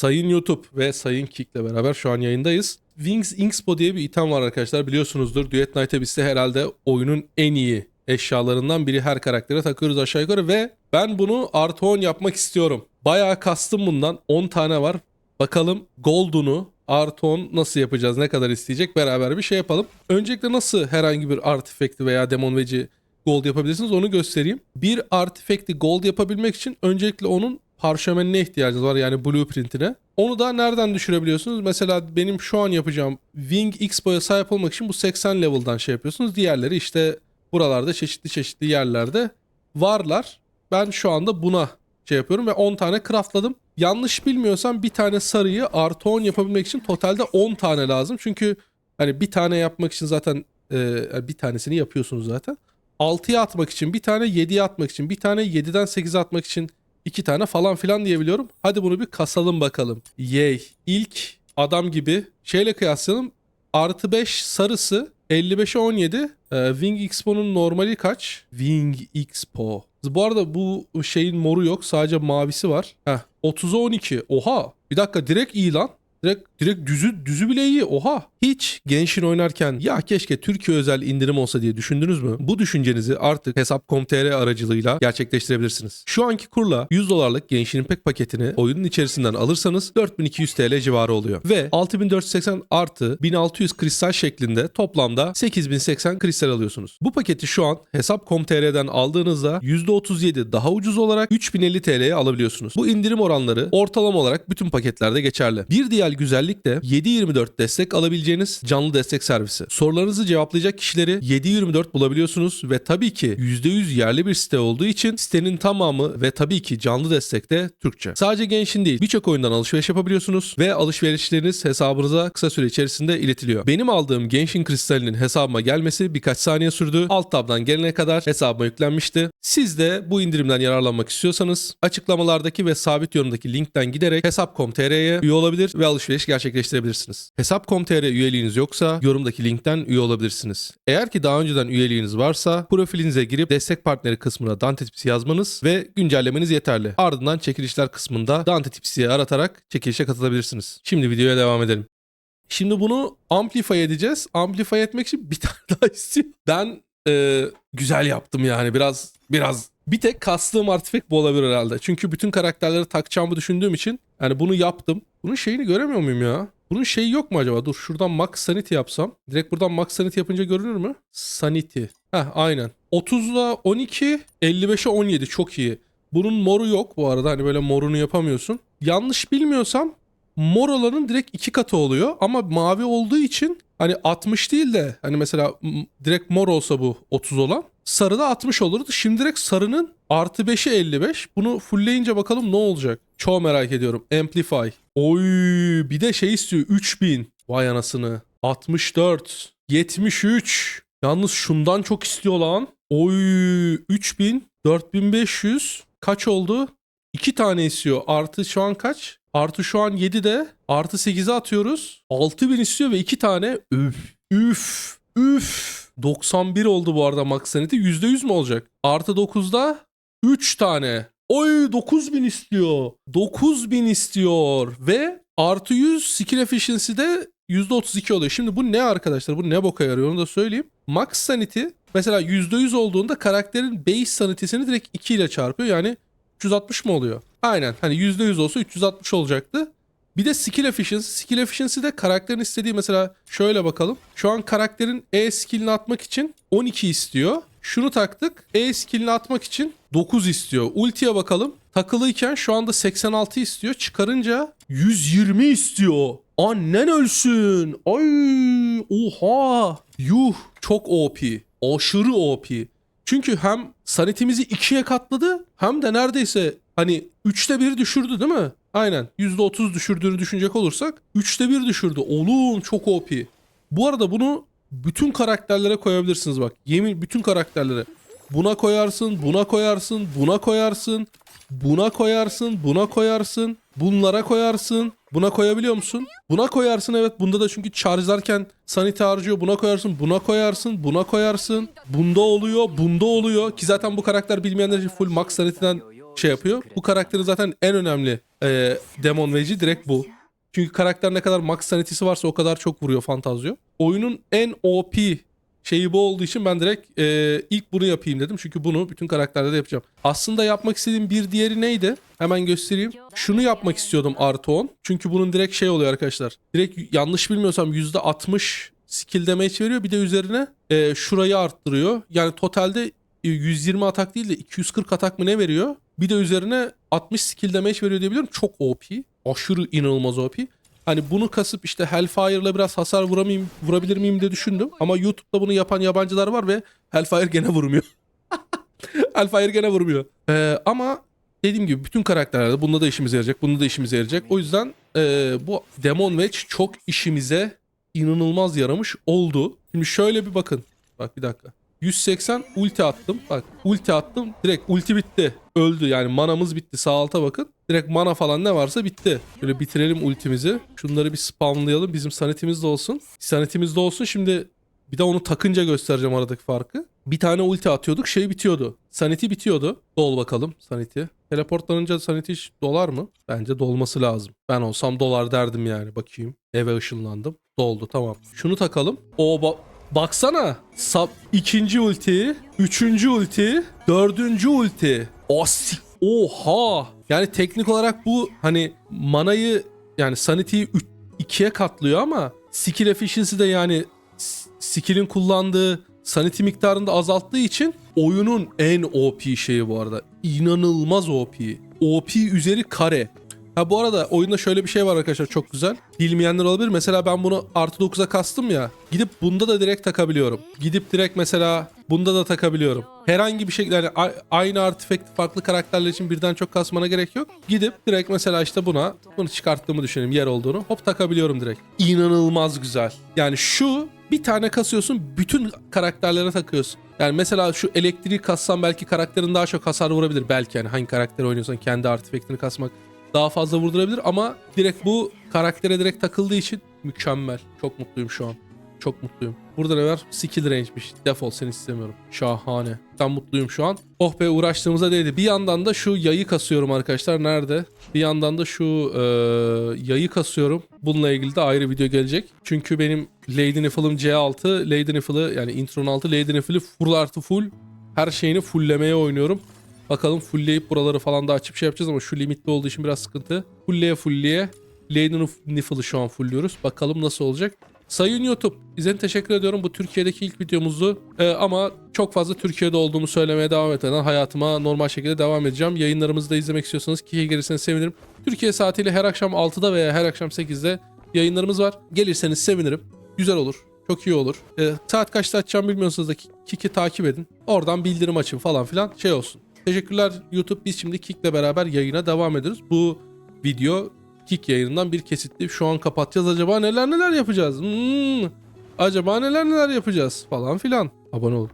Sayın YouTube ve Sayın Kick'le beraber şu an yayındayız. Wings Inkspo diye bir item var arkadaşlar biliyorsunuzdur. Duet Night Abyss'te herhalde oyunun en iyi eşyalarından biri her karaktere takıyoruz aşağı yukarı ve ben bunu artı 10 yapmak istiyorum. Bayağı kastım bundan 10 tane var. Bakalım Gold'unu artı 10 nasıl yapacağız ne kadar isteyecek beraber bir şey yapalım. Öncelikle nasıl herhangi bir artifact'i veya Demon Wedge'i gold yapabilirsiniz onu göstereyim. Bir artifact'i gold yapabilmek için öncelikle onun parşömenine ihtiyacınız var yani blueprint'ine. Onu da nereden düşürebiliyorsunuz? Mesela benim şu an yapacağım Wing Expo'ya sahip olmak için bu 80 level'dan şey yapıyorsunuz. Diğerleri işte buralarda çeşitli çeşitli yerlerde varlar. Ben şu anda buna şey yapıyorum ve 10 tane craftladım. Yanlış bilmiyorsam bir tane sarıyı artı 10 yapabilmek için totalde 10 tane lazım. Çünkü hani bir tane yapmak için zaten e, bir tanesini yapıyorsunuz zaten. 6'ya atmak için bir tane, 7'ye atmak için bir tane, 7'den 8'e atmak için iki tane falan filan diyebiliyorum. Hadi bunu bir kasalım bakalım. Yay. İlk adam gibi şeyle kıyaslayalım. Artı 5 sarısı 55'e 17. Ee, Wing Expo'nun normali kaç? Wing Expo. Bu arada bu şeyin moru yok. Sadece mavisi var. Heh. 30'a 12. Oha. Bir dakika direkt iyi lan. Direkt, direkt düzü, düzü bile iyi. Oha. Hiç Genshin oynarken ya keşke Türkiye özel indirim olsa diye düşündünüz mü? Bu düşüncenizi artık Hesap.com.tr aracılığıyla gerçekleştirebilirsiniz. Şu anki kurla 100 dolarlık Genshin Impact paketini oyunun içerisinden alırsanız 4200 TL civarı oluyor. Ve 6480 artı 1600 kristal şeklinde toplamda 8080 kristal alıyorsunuz. Bu paketi şu an Hesap.com.tr'den aldığınızda %37 daha ucuz olarak 3050 TL'ye alabiliyorsunuz. Bu indirim oranları ortalama olarak bütün paketlerde geçerli. Bir diğer güzellik de 7/24 destek alabileceğiniz canlı destek servisi. Sorularınızı cevaplayacak kişileri 7/24 bulabiliyorsunuz ve tabii ki %100 yerli bir site olduğu için sitenin tamamı ve tabii ki canlı destek de Türkçe. Sadece Genshin değil birçok oyundan alışveriş yapabiliyorsunuz ve alışverişleriniz hesabınıza kısa süre içerisinde iletiliyor. Benim aldığım Genshin kristalinin hesabıma gelmesi birkaç saniye sürdü. Alt tabdan gelene kadar hesabıma yüklenmişti. Siz de bu indirimden yararlanmak istiyorsanız açıklamalardaki ve sabit yorumdaki linkten giderek hesap.com.tr'ye üye olabilir ve alışveriş gerçekleştirebilirsiniz. Hesap.com.tr üyeliğiniz yoksa yorumdaki linkten üye olabilirsiniz. Eğer ki daha önceden üyeliğiniz varsa profilinize girip destek partneri kısmına Dante Tips'i yazmanız ve güncellemeniz yeterli. Ardından çekilişler kısmında Dante Tips'i aratarak çekilişe katılabilirsiniz. Şimdi videoya devam edelim. Şimdi bunu amplify edeceğiz. Amplify etmek için bir tane daha istiyorum. Ben e, güzel yaptım yani biraz biraz bir tek kastığım artifact bu olabilir herhalde. Çünkü bütün karakterleri takacağımı düşündüğüm için yani bunu yaptım. Bunun şeyini göremiyor muyum ya? Bunun şeyi yok mu acaba? Dur şuradan Max Sanity yapsam. Direkt buradan Max Sanity yapınca görünür mü? Sanity. Heh aynen. 30'la 12, 55'e 17 çok iyi. Bunun moru yok bu arada. Hani böyle morunu yapamıyorsun. Yanlış bilmiyorsam mor olanın direkt iki katı oluyor. Ama mavi olduğu için hani 60 değil de hani mesela direkt mor olsa bu 30 olan sarıda 60 olurdu. Şimdi direkt sarının artı 5'i 55. Bunu fullleyince bakalım ne olacak? Çok merak ediyorum. Amplify. Oy bir de şey istiyor 3000. Vay anasını. 64. 73. Yalnız şundan çok istiyor lan. Oy 3000. 4500. Kaç oldu? 2 tane istiyor. Artı şu an kaç? Artı şu an 7 de. Artı 8'e atıyoruz. 6000 istiyor ve 2 tane. Üf. Üf. Üf. 91 oldu bu arada max sanity. %100 mü olacak? Artı 9'da 3 tane. Oy 9000 istiyor. 9000 istiyor. Ve artı 100 skill efficiency'de %32 oluyor. Şimdi bu ne arkadaşlar? Bu ne boka yarıyor onu da söyleyeyim. Max sanity mesela %100 olduğunda karakterin base sanity'sini direkt 2 ile çarpıyor. Yani 360 mı oluyor? Aynen. Hani %100 olsa 360 olacaktı. Bir de skill efficiency. Skill efficiency de karakterin istediği mesela şöyle bakalım. Şu an karakterin E skillini atmak için 12 istiyor. Şunu taktık. E skillini atmak için 9 istiyor. Ultiye bakalım. Takılıyken şu anda 86 istiyor. Çıkarınca 120 istiyor. Annen ölsün. Ay oha. Yuh çok OP. Aşırı OP. Çünkü hem sanitimizi ikiye katladı hem de neredeyse hani üçte bir düşürdü değil mi? Aynen %30 düşürdüğünü düşünecek olursak üçte bir düşürdü. Oğlum çok OP. Bu arada bunu bütün karakterlere koyabilirsiniz bak. Yemin bütün karakterlere. Buna koyarsın, buna koyarsın, buna koyarsın, buna koyarsın, buna koyarsın, bunlara koyarsın. Buna koyabiliyor musun? Buna koyarsın evet. Bunda da çünkü charge'larken sanite harcıyor. Buna koyarsın, buna koyarsın, buna koyarsın. Bunda oluyor, bunda oluyor. Ki zaten bu karakter bilmeyenler için full max saniteden şey yapıyor. Bu karakterin zaten en önemli e, Demon Wage'i direkt bu. Çünkü karakter ne kadar max sanity'si varsa o kadar çok vuruyor Fantazio. Oyunun en OP şeyi bu olduğu için ben direkt e, ilk bunu yapayım dedim. Çünkü bunu bütün karakterde de yapacağım. Aslında yapmak istediğim bir diğeri neydi? Hemen göstereyim. Şunu yapmak istiyordum artı 10. Çünkü bunun direkt şey oluyor arkadaşlar. Direkt yanlış bilmiyorsam %60 skill damage veriyor. Bir de üzerine e, şurayı arttırıyor. Yani totalde e, 120 atak değil de 240 atak mı ne veriyor? Bir de üzerine 60 skill damage veriyor diye biliyorum. Çok OP. Aşırı inanılmaz OP. Hani bunu kasıp işte Hellfire'la biraz hasar vuramayayım, vurabilir miyim diye düşündüm. Ama YouTube'da bunu yapan yabancılar var ve Hellfire gene vurmuyor. Hellfire gene vurmuyor. Ee, ama dediğim gibi bütün karakterlerde bunda da işimize yarayacak, bunda da işimize yarayacak. O yüzden ee, bu Demon Wedge çok işimize inanılmaz yaramış oldu. Şimdi şöyle bir bakın. Bak bir dakika. 180 ulti attım. Bak ulti attım. Direkt ulti bitti. Öldü yani manamız bitti. Sağ alta bakın. Direkt mana falan ne varsa bitti. Şöyle bitirelim ultimizi. Şunları bir spamlayalım. Bizim sanitimiz de olsun. Sanitimiz de olsun. Şimdi bir de onu takınca göstereceğim aradaki farkı. Bir tane ulti atıyorduk şey bitiyordu. Sanity bitiyordu. Dol bakalım Sanity. Teleportlanınca Sanity hiç dolar mı? Bence dolması lazım. Ben olsam dolar derdim yani. Bakayım. Eve ışınlandım. Doldu tamam. Şunu takalım. O ba- Baksana. Sab ikinci ulti, üçüncü ulti, dördüncü ulti. Sik- Oha. Yani teknik olarak bu hani manayı yani sanity'yi 2'ye katlıyor ama skill efficiency de yani skill'in kullandığı sanity miktarını da azalttığı için oyunun en OP şeyi bu arada. İnanılmaz OP. OP üzeri kare. Ha bu arada oyunda şöyle bir şey var arkadaşlar çok güzel. Bilmeyenler olabilir. Mesela ben bunu artı 9'a kastım ya. Gidip bunda da direkt takabiliyorum. Gidip direkt mesela bunda da takabiliyorum. Herhangi bir şekilde yani aynı artifakti farklı karakterler için birden çok kasmana gerek yok. Gidip direkt mesela işte buna bunu çıkarttığımı düşünelim yer olduğunu. Hop takabiliyorum direkt. İnanılmaz güzel. Yani şu bir tane kasıyorsun bütün karakterlere takıyorsun. Yani mesela şu elektriği kassan belki karakterin daha çok hasar vurabilir. Belki yani hangi karakteri oynuyorsan kendi artefaktini kasmak daha fazla vurdurabilir ama direkt bu karaktere direkt takıldığı için mükemmel. Çok mutluyum şu an. Çok mutluyum. Burada ne var? Skill range'miş. Defol seni istemiyorum. Şahane. Ben mutluyum şu an. Oh be uğraştığımıza değdi. Bir yandan da şu yayı kasıyorum arkadaşlar. Nerede? Bir yandan da şu e, yayı kasıyorum. Bununla ilgili de ayrı video gelecek. Çünkü benim Lady Nifl'ım C6. Lady Nifl'ı yani intronun altı Lady Nifl'ı full artı full. Her şeyini fulllemeye oynuyorum. Bakalım fullleyip buraları falan da açıp şey yapacağız ama şu limitli olduğu için biraz sıkıntı. Fulleye fulleye. Lady Nifl'ı şu an fullliyoruz. Bakalım nasıl olacak. Sayın YouTube, izlediğiniz teşekkür ediyorum. Bu Türkiye'deki ilk videomuzdu. Ee, ama çok fazla Türkiye'de olduğumu söylemeye devam etmeden hayatıma normal şekilde devam edeceğim. Yayınlarımızı da izlemek istiyorsanız ki gelirseniz sevinirim. Türkiye saatiyle her akşam 6'da veya her akşam 8'de yayınlarımız var. Gelirseniz sevinirim. Güzel olur. Çok iyi olur. Ee, saat kaçta açacağım bilmiyorsanız da Kik'i takip edin. Oradan bildirim açın falan filan şey olsun. Teşekkürler YouTube. Biz şimdi Kik'le beraber yayına devam ediyoruz. Bu video Kik yayınından bir kesitti. Şu an kapatacağız. Acaba neler neler yapacağız? Hmm. Acaba neler neler yapacağız falan filan. Abone olun.